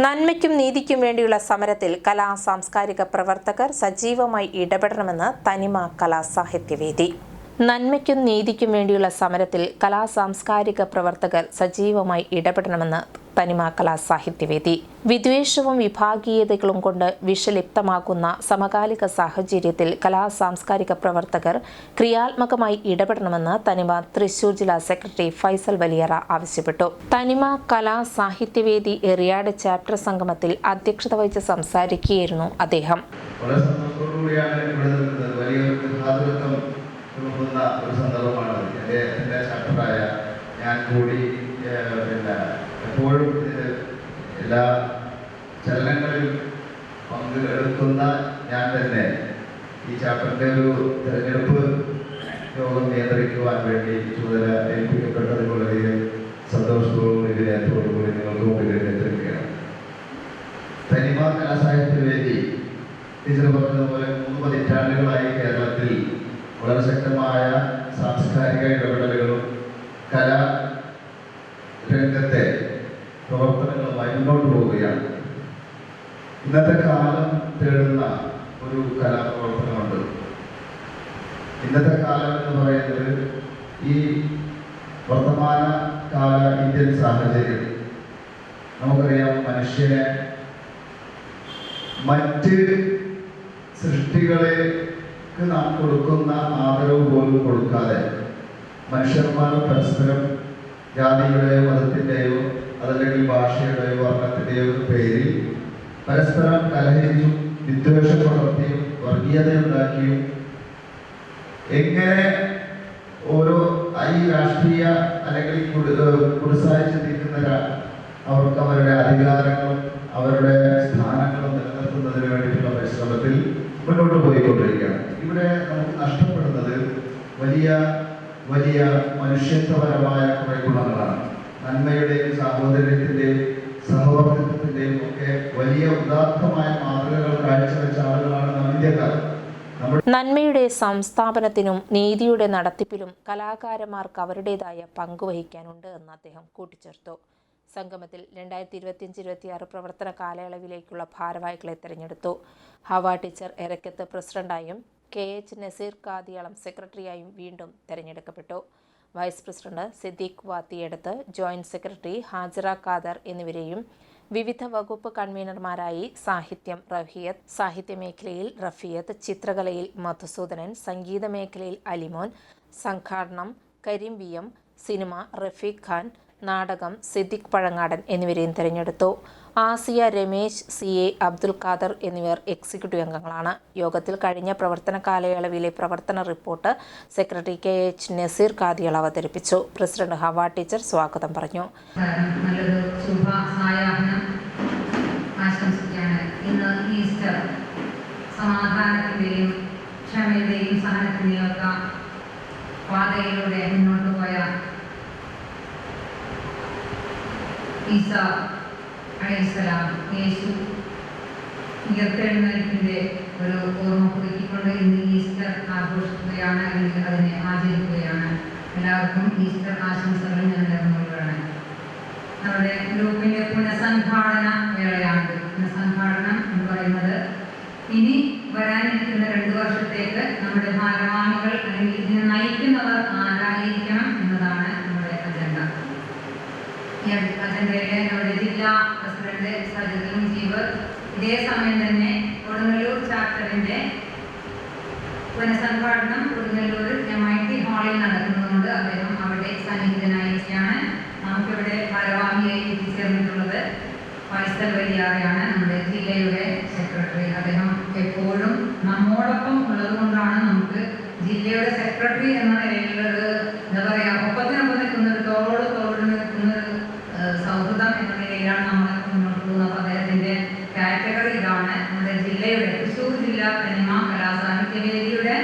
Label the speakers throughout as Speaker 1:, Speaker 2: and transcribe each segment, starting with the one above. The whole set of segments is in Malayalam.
Speaker 1: നന്മയ്ക്കും നീതിക്കും വേണ്ടിയുള്ള സമരത്തിൽ കലാ സാംസ്കാരിക പ്രവർത്തകർ സജീവമായി ഇടപെടണമെന്ന് തനിമ കലാസാഹിത്യവേദി നന്മയ്ക്കും നീതിക്കും വേണ്ടിയുള്ള സമരത്തിൽ കലാ സാംസ്കാരിക പ്രവർത്തകർ സജീവമായി ഇടപെടണമെന്ന് തനിമ കലാ സാഹിത്യവേദി. വിദ്വേഷവും വിഭാഗീയതകളും കൊണ്ട് വിഷലിപ്തമാക്കുന്ന സമകാലിക സാഹചര്യത്തിൽ കലാ സാംസ്കാരിക പ്രവർത്തകർ ക്രിയാത്മകമായി ഇടപെടണമെന്ന് തനിമ തൃശൂർ ജില്ലാ സെക്രട്ടറി ഫൈസൽ വലിയറ ആവശ്യപ്പെട്ടു. തനിമ കലാ സാഹിത്യവേദി എറിയാട് ചാപ്റ്റർ സംഗമത്തിൽ അധ്യക്ഷത വഹിച്ച് സംസാരിക്കുകയായിരുന്നു അദ്ദേഹം.
Speaker 2: ഒരു സന്ദർഭമാണ്. ചാപ്റ്ററായ ഞാൻ കൂടി പിന്നെ എപ്പോഴും എല്ലാ ചലനങ്ങളിലും പങ്കെടുക്കുന്ന ഞാൻ തന്നെ ഈ ചാപ്റ്ററിന്റെ ഒരു തിരഞ്ഞെടുപ്പ് യോഗം നിയന്ത്രിക്കുവാൻ വേണ്ടി ചുമതല ഏൽപ്പിക്കപ്പെട്ടത് വളരെ സന്തോഷത്തോടും ഇതിനകത്തോടും കൂടി നിങ്ങൾക്ക് മുമ്പിൽ എത്തിയിരിക്കുകയാണ് തനിമ കലാസാഹിത്യവേദി ടീച്ചർ പറഞ്ഞതുപോലെ മൂന്ന് പതിറ്റാണ്ടുകളായി കേരളത്തിൽ വളരെ ശക്തമായ സാംസ്കാരിക ഇടപെടലുകളും കലാ മുന്നോട്ട് പോവുകയാണ്. ഇന്നത്തെ കാലം തേടുന്ന ഒരു കലാപ്രവർത്തനമുണ്ട്. ഇന്നത്തെ കാലം എന്ന് പറയുന്നത് ഈ വർത്തമാന കാല ഇന്ത്യൻ സാഹചര്യം. നമുക്കറിയാം മനുഷ്യനെ മറ്റ് സൃഷ്ടികളേക്ക് നാം കൊടുക്കുന്ന ആദരവ് പോലും കൊടുക്കാതെ മനുഷ്യന്മാർ പരസ്പരം ജാതിയുടെയോ മതത്തിന്റെയോ അതല്ലെങ്കിൽ ഭാഷയുടെയോ വർണത്തിന്റെയോ പേരിൽ പരസ്പരം കലഹിച്ചും വിദ്വേഷം വർഗീയത വർഗീയതയുണ്ടാക്കിയും എങ്ങനെ ഓരോ ഈ രാഷ്ട്രീയ അല്ലെങ്കിൽ കുടിസായി ചിന്തിക്കുന്ന അവർക്ക് അവരുടെ അധികാരങ്ങളും അവരുടെ സ്ഥാനങ്ങളും നിലനിർത്തുന്നതിന് വേണ്ടിയിട്ടുള്ള പരിശ്രമത്തിൽ മുന്നോട്ട് പോയിക്കൊണ്ടിരിക്കുകയാണ്. ഇവിടെ നമുക്ക് നഷ്ടപ്പെടുന്നത് വലിയ വലിയ മനുഷ്യത്വപരമായ കുറെ ഗുണങ്ങളാണ്. നന്മയുടെയും സാഹോദര്യത്തിന്റെയും സഹവർത്തിത്വത്തിന്റെയും ഒക്കെ വലിയ ഉദാത്തമായ മാതൃകകൾ കാഴ്ചവെച്ച ആളുകളാണ് നാം ഇന്ത്യക്കാർ.
Speaker 1: നന്മയുടെ സംസ്ഥാപനത്തിനും നീതിയുടെ നടത്തിപ്പിലും കലാകാരന്മാർക്ക് അവരുടേതായ പങ്കുവഹിക്കാനുണ്ട് എന്ന് അദ്ദേഹം കൂട്ടിച്ചേർത്തു. സംഗമത്തിൽ രണ്ടായിരത്തി ഇരുപത്തിയഞ്ച് ഇരുപത്തിയാറ് പ്രവർത്തന കാലയളവിലേക്കുള്ള ഭാരവാഹികളെ തിരഞ്ഞെടുത്തു. ഹവ ടീച്ചർ എരക്കത്ത് പ്രസിഡന്റായും കെ എച്ച് നസീർ കാദിയാളം സെക്രട്ടറിയായും വീണ്ടും തെരഞ്ഞെടുക്കപ്പെട്ടു. വൈസ് പ്രസിഡന്റ് സിദ്ദീഖ് വാത്തിയെടുത്ത് ജോയിന്റ് സെക്രട്ടറി ഹാജറ ഖാദർ എന്നിവരെയും വിവിധ വകുപ്പ് കൺവീനർമാരായി സാഹിത്യം റഫിയത്ത് സാഹിത്യമേഖലയിൽ റഫിയത്ത് ചിത്രകലയിൽ മധുസൂദനൻ സംഗീത മേഖലയിൽ Alimon സംഘാടനം Karim V M cinema Rafeeq Khan നാടകം സിദ്ദിഖ് പഴങ്ങാടൻ എന്നിവരെയും തിരഞ്ഞെടുത്തു. ആസിയ രമേശ് സി എ അബ്ദുൽ ഖാദർ എന്നിവർ എക്സിക്യൂട്ടീവ് അംഗങ്ങളാണ്. യോഗത്തിൽ കഴിഞ്ഞ പ്രവർത്തന കാലയളവിലെ പ്രവർത്തന report secretary K H Naseer Kadiyal അവതരിപ്പിച്ചു. പ്രസിഡന്റ് ഹവ ടീച്ചർ സ്വാഗതം പറഞ്ഞു.
Speaker 3: സമാധാനത്തിന്റെയും ക്ഷമയുടെയും സഹനത്തിന്റെയും പാതയിലൂടെ മുന്നോട്ട് പോയ ഈസ അലൈഹിസ്സലാം യേശു ഉയർത്തെഴുന്നേൽപ്പിന്റെ ഒരു ഓർമ്മ പുതുക്കിക്കൊണ്ട് ഇന്ന് ഈസ്റ്റർ ആഘോഷിക്കുകയാണ് അല്ലെങ്കിൽ അതിനെ ആചരിക്കുകയാണ്. എല്ലാവർക്കും ഈസ്റ്റർ ആശംസകൾ ഞാൻ നേർന്നുകൊള്ളുകയാണ്. നമ്മുടെ ഗ്രൂപ്പിന്റെ പുനഃസംഘാടന വേളയാണ് പുനഃസംഘാടനം എന്ന് പറയുന്നത് ഇനി വരാനിരിക്കുന്ന രണ്ടു വർഷത്തേക്ക് നമ്മുടെ ഭാരവാഹികൾ അല്ലെങ്കിൽ ഇതിനെ നയിക്കുന്നവർ ആരായിരിക്കണം എന്നതാണ് നമ്മുടെ അജണ്ട ഈ അജണ്ടയിലെ നമ്മുടെ ജില്ലാ പ്രസിഡന്റ് സജിത് മുജീബ് ഇതേ സമയം തന്നെ കൊടുങ്ങല്ലൂർ ചാപ്റ്ററിന്റെ പുനഃസംഘാടനം കൊടുങ്ങല്ലൂർ എം ഐ ടി ഹാളിൽ നടക്കുന്നതുകൊണ്ട് അദ്ദേഹം അവിടെ സന്നിഹിതനായിരിക്കുകയാണ് നമുക്കിവിടെ ഭാരവാഹിയായി എത്തിച്ചേർന്നിട്ടുള്ളത് ഫൈസൽ വലിയാറയാണ് നമ്മുടെ ജില്ലയുടെ സെക്രട്ടറി. അദ്ദേഹം എപ്പോഴും നമ്മോടൊപ്പം ഉള്ളതുകൊണ്ടാണ് നമുക്ക് ജില്ലയുടെ സെക്രട്ടറി എന്ന ജില്ലാ തനിമ കലാസാഹിത്യവേദിയുടെ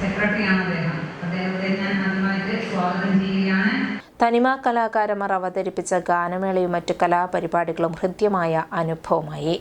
Speaker 3: സെക്രട്ടറിയാണ് അദ്ദേഹം. അദ്ദേഹത്തെ ഞാൻ ആദ്യമായിട്ട് സ്വാഗതം ചെയ്യുകയാണ്.
Speaker 1: തനിമ കലാകാരന്മാർ അവതരിപ്പിച്ച ഗാനമേളയും മറ്റു കലാപരിപാടികളും ഹൃദ്യമായ അനുഭവമായി.